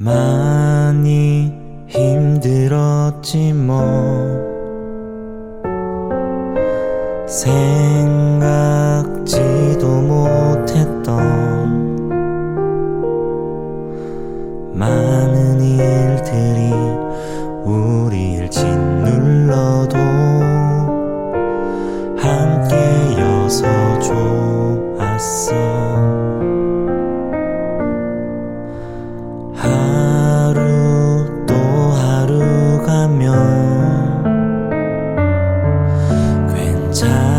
많이 힘들었지 뭐. 생각지도 못했던 많은 일들이 time.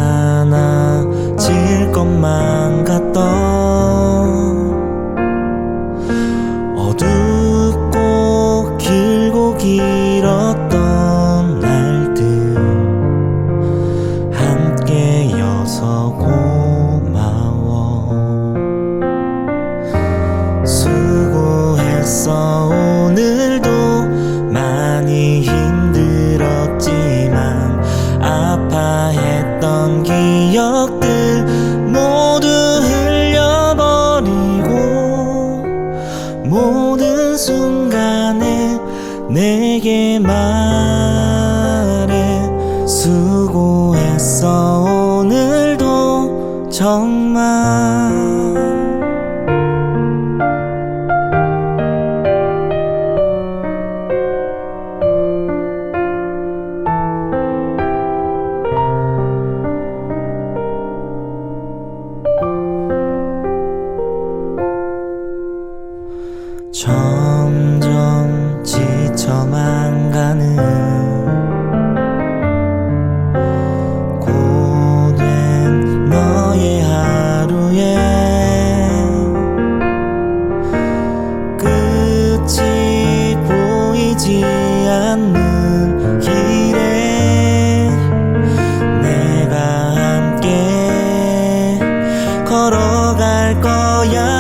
내게 말해 수고했어. 오늘도 정말 정 너야.